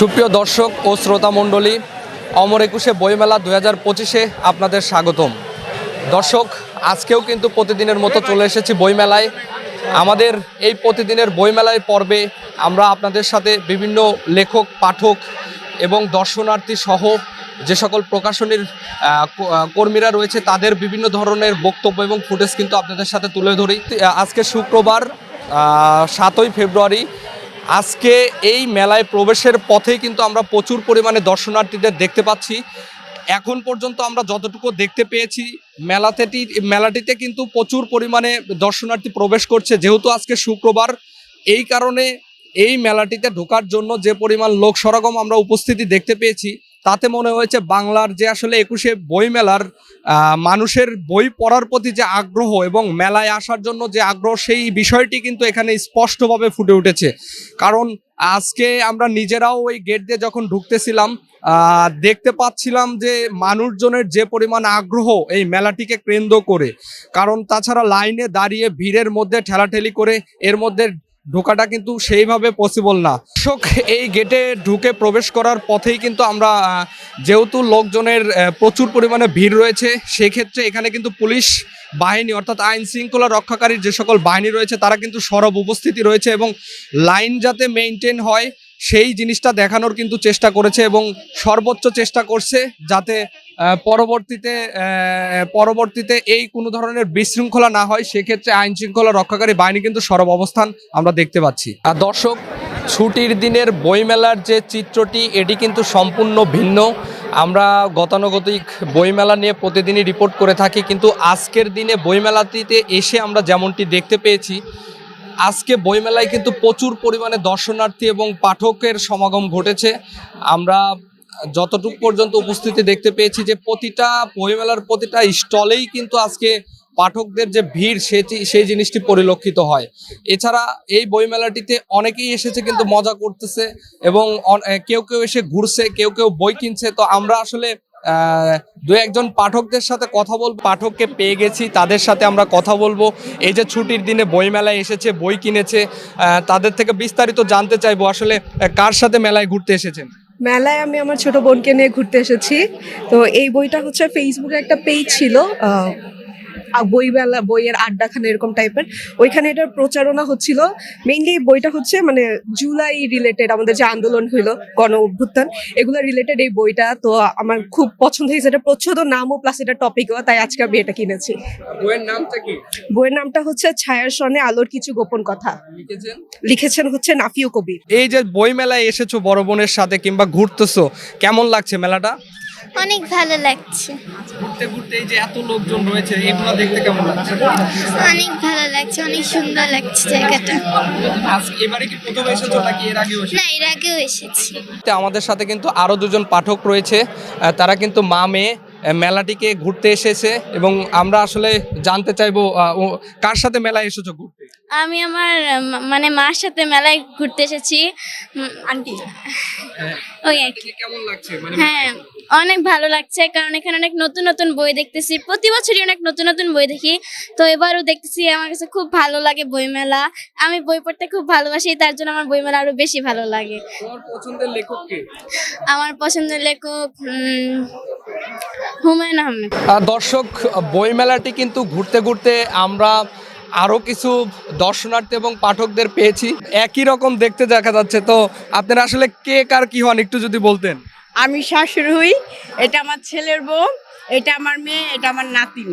সুপ্রিয় দর্শক ও শ্রোতা মণ্ডলী, অমর একুশে বইমেলা দু হাজার পঁচিশে আপনাদের স্বাগতম। দর্শক, আজকেও কিন্তু প্রতিদিনের মতো চলে এসেছি বইমেলায় আমাদের এই প্রতিদিনের বইমেলায় পর্বে আমরা আপনাদের সাথে বিভিন্ন লেখক, পাঠক এবং দর্শনার্থী সহ যে সকল প্রকাশনীর কর্মীরা রয়েছে, তাদের বিভিন্ন ধরনের বক্তব্য এবং ফুটেজ কিন্তু আপনাদের সাথে তুলে ধরি। আজকে শুক্রবার সাতই ফেব্রুয়ারি আজকে এই মেলায় প্রবেশের পথে কিন্তু আমরা প্রচুর পরিমাণে দর্শনার্থীদের দেখতে পাচ্ছি। এখন পর্যন্ত আমরা যতটুকু দেখতে পেয়েছি, মেলাতেটি, মেলাটিতে কিন্তু প্রচুর পরিমাণে দর্শনার্থী প্রবেশ করছে। যেহেতু আজকে শুক্রবার, এই কারণে এই মেলাটিতে ঢোকার জন্য যে পরিমাণ লোক সরগম আমরা উপস্থিতি দেখতে পেয়েছি তাতে মনে হয়েছে বাংলার যে আসলে একুশে বই মেলার মানুষের বই পড়ার প্রতি যে আগ্রহ এবং মেলায় আসার জন্য যে আগ্রহ, সেই বিষয়টি কিন্তু এখানে স্পষ্টভাবে ফুটে উঠেছে। কারণ আজকে আমরা নিজেরাও ওই গেট দিয়ে যখন ঢুকতেছিলাম দেখতে পাচ্ছিলাম যে মানুষজনের যে পরিমাণ আগ্রহ এই মেলাটিকে কেন্দ্র করে। কারণ তাছাড়া লাইনে দাঁড়িয়ে ভিড়ের মধ্যে ঠেলাঠেলি করে, এর মধ্যে ঢোকাটা কিন্তু সেইভাবে পসিবল না। দর্শক, এই গেটে ঢুকে প্রবেশ করার পথেই কিন্তু আমরা যেহেতু লোকজনের প্রচুর পরিমাণে ভিড় রয়েছে, সেক্ষেত্রে এখানে কিন্তু পুলিশ বাহিনী অর্থাৎ আইন শৃঙ্খলা রক্ষাকারীর যে সকল বাহিনী রয়েছে, তারা কিন্তু সরব উপস্থিতি রয়েছে এবং লাইন যাতে মেনটেন হয়, সেই জিনিসটা দেখানোর কিন্তু চেষ্টা করেছে এবং সর্বোচ্চ চেষ্টা করছে যাতে পরবর্তীতে পরবর্তীতে এই কোনো ধরনের বিশৃঙ্খলা না হয়, সেক্ষেত্রে আইন শৃঙ্খলা রক্ষাকারী বাহিনী কিন্তু সরব অবস্থান আমরা দেখতে পাচ্ছি। আর দর্শক, ছুটির দিনের বইমেলার যে চিত্রটি, এটি কিন্তু সম্পূর্ণ ভিন্ন। আমরা গতানুগতিক বইমেলা নিয়ে প্রতিদিনই রিপোর্ট করে থাকি, কিন্তু আজকের দিনে বইমেলাটিতে এসে আমরা যেমনটি দেখতে পেয়েছি, আজকে বইমেলায় কিন্তু প্রচুর পরিমাণে দর্শনার্থী এবং পাঠকের সমাগম ঘটেছে। আমরা যতটুকু পর্যন্ত উপস্থিতি দেখতে পেয়েছি যে প্রতিটা বইমেলার প্রতিটা স্টলেই কিন্তু আজকে পাঠকদের যে ভিড় সেটি, সেই জিনিসটি পরিলক্ষিত হয়। এছাড়া এই বইমেলাটিতে অনেকেই এসেছে কিন্তু মজা করতেছে এবং কেউ কেউ এসে ঘুরছে, কেউ কেউ বই কিনছে। তো আমরা আসলে দু একজন পাঠকদের সাথে কথা বলব পাঠককে পেয়ে গেছি, তাদের সাথে আমরা কথা বলব। এই যে ছুটির দিনে বই মেলায় এসেছে, বই কিনেছে তাদের থেকে বিস্তারিত জানতে চাইব আসলে কার সাথে মেলায় ঘুরতে এসেছেন? মেলায় আমি আমার ছোট বোনকে নিয়ে ঘুরতে এসেছি। তো এই বইটা হচ্ছে ফেসবুকে একটা পেজ ছিল আহ, আ- বই মেলা বইয়ের আড্ডাখানে এরকম টাইপের ওইখানে এটার প্রচারণা হচ্ছিল। মেইনলি বইটা হচ্ছে মানে জুলাই রিলেটেড আমাদের যে আন্দোলন হইল গণ অভ্যুত্থান এগুলো রিলেটেড এই বইটা। তো আমার খুব পছন্দ হয়েছে। এটা প্রচ্ছদ নামও প্লাস এটা টপিকও তাই আজকে আমি এটা কিনেছি। বইয়ের নামটা কি? বইয়ের নামটা হচ্ছে ছায়ার সনে আলোর কিছু গোপন কথা। লিখেছেন? লিখেছেন হচ্ছে নাফিও কবির। এই যে বই মেলায় এসেছ বড় বোনের সাথে কিংবা ঘুরতেছো কেমন লাগছে মেলাটা? অনেক ভালো লাগছে। ঘুরতে ঘুরতে এই যে এত লোকজন রয়েছে এগুলো দেখতে কেমন লাগছে? অনেক ভালো লাগছে অনেক সুন্দর লাগছে জায়গাটা। আজকে এবারে কি প্রথম এসেছ নাকি এর আগেও এসেছ? না এর আগেও এসেছি। তো আমাদের সাথে কিন্তু আরও দুজন পাঠক রয়েছে তারা কিন্তু মা মেয়ে মেলাটিকে ঘুরতে এসেছে এবং আমরা আসলে জানতে চাইব ও কার সাথে মেলায় এসেছ ঘুরতে? আমি আমার মা- মানে মার সাথে মেলায় ঘুরতে এসেছি। আন্টি। ওই কি। দেখে কেমন লাগছে? মানে হ্যাঁ অনেক ভালো লাগছে কারণ এখানে অনেক নতুন নতুন বই দেখতেছি। প্রতি বছরই অনেক নতুন নতুন বই দেখি। তো এবারও দেখতেছি আমার কাছে খুব ভালো লাগে বইমেলা। আমি বই পড়তে খুব ভালোবাসি তার জন্য আমার বইমেলা আরও বেশি ভালো লাগে। তোমার পছন্দের লেখক কে? আমার পছন্দের লেখক উম, হুমায়ুন আহমেদ। দর্শক বই মেলাটি কিন্তু ঘুরতে ঘুরতে আমরা আরও কিছু দর্শনার্থী এবং পাঠকদের পেয়েছি। একই রকম দেখতে দেখা যাচ্ছে। তো আপনারা আসলে কে কার কি হন একটু যদি বলতেন। আমি শাশুড়ি হই এটা আমার ছেলের বউ এটা আমার মেয়ে এটা আমার নাতিন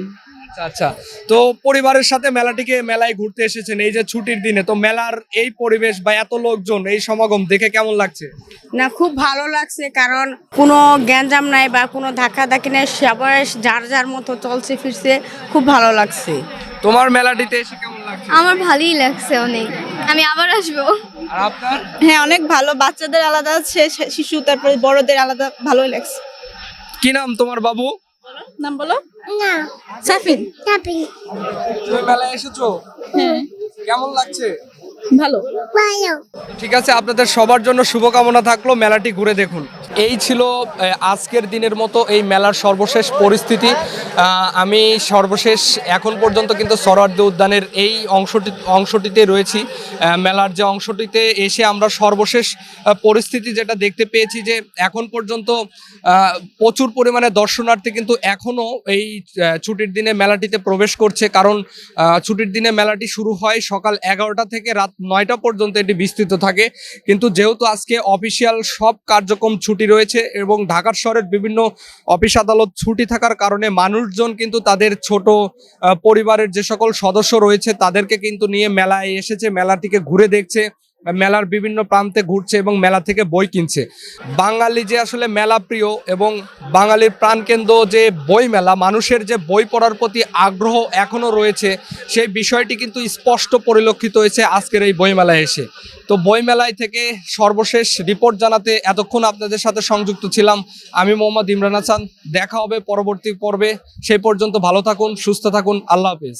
আচ্ছা আচ্ছা। তো পরিবারের সাথে মেলাটিকে মেলায় ঘুরতে এসেছেন। এই যে ছুটির দিনে তো মেলার এই পরিবেশ বা এত লোকজন এই সমাগম দেখে কেমন লাগছে? না খুব ভালো লাগছে কারণ কোনো গ্যাঞ্জাম নাই বা কোনো ধাক্কা ধাক্কি নাই সবাই যার যার মতো চলছে ফিরছে খুব ভালো লাগছে। তোমার মেলাটিতে এসে কেমন লাগছে? আমার ভালোই লাগছে অনেক। আমি আবার আসব। আর আপনার? হ্যাঁ অনেক ভালো। বাচ্চাদের আলাদা আছে শিশু তারপরে বড়দের আলাদা ভালোই লাগছে। কি নাম তোমার বাবু? নাম বলো। না। সাফিন। তুমি মেলায় এসেছ? কেমন লাগছে? ভালো। ঠিক আছে আপনাদের সবার জন্য শুভকামনা থাকল মেলাটি ঘুরে দেখুন। এই ছিল আজকের দিনের মতো এই মেলার সর্বশেষ পরিস্থিতি। আমি সর্বশেষ এখন পর্যন্ত কিন্তু সরোয়ার্দী উদ্যানের এই অংশটি অংশটিতে রয়েছি। মেলার যে অংশটিতে এসে আমরা সর্বশেষ পরিস্থিতি যেটা দেখতে পেয়েছি যে এখন পর্যন্ত প্রচুর পরিমাণে দর্শনার্থী কিন্তু এখনও এই ছুটির দিনে মেলাটিতে প্রবেশ করছে। কারণ ছুটির দিনে মেলাটি শুরু হয় সকাল এগারোটা থেকে রাত নয়টা পর্যন্ত এটি বিস্তৃত থাকে। কিন্তু যেহেতু আজকে অফিসিয়াল সব কার্যক্রম ছুটি রয়েছে এবং ঢাকার শহরের বিভিন্ন অফিস আদালত ছুটি থাকার কারণে মানুষজন কিন্তু তাদের ছোট পরিবারের যে সকল সদস্য রয়েছে তাদেরকে কিন্তু নিয়ে মেলায় এসেছে, মেলাটিকে ঘুরে দেখছে। মেলার বিভিন্ন প্রান্তে ঘুরছে এবং মেলা থেকে বই কিনছে। বাঙালি যে আসলে মেলা প্রিয় এবং বাঙালির প্রাণকেন্দ্র যে বই মেলা, মানুষের যে বই পড়ার প্রতি আগ্রহ এখনও রয়েছে, সেই বিষয়টি কিন্তু স্পষ্ট পরিলক্ষিত হয়েছে আজকের এই বইমেলায় এসে। তো বইমেলায় থেকে সর্বশেষ রিপোর্ট জানাতে এতক্ষণ আপনাদের সাথে সংযুক্ত ছিলাম। আমি মোহাম্মদ ইমরান হাসান, দেখা হবে পরবর্তী পর্বে। সেই পর্যন্ত ভালো থাকুন, সুস্থ থাকুন, আল্লাহ হাফিজ।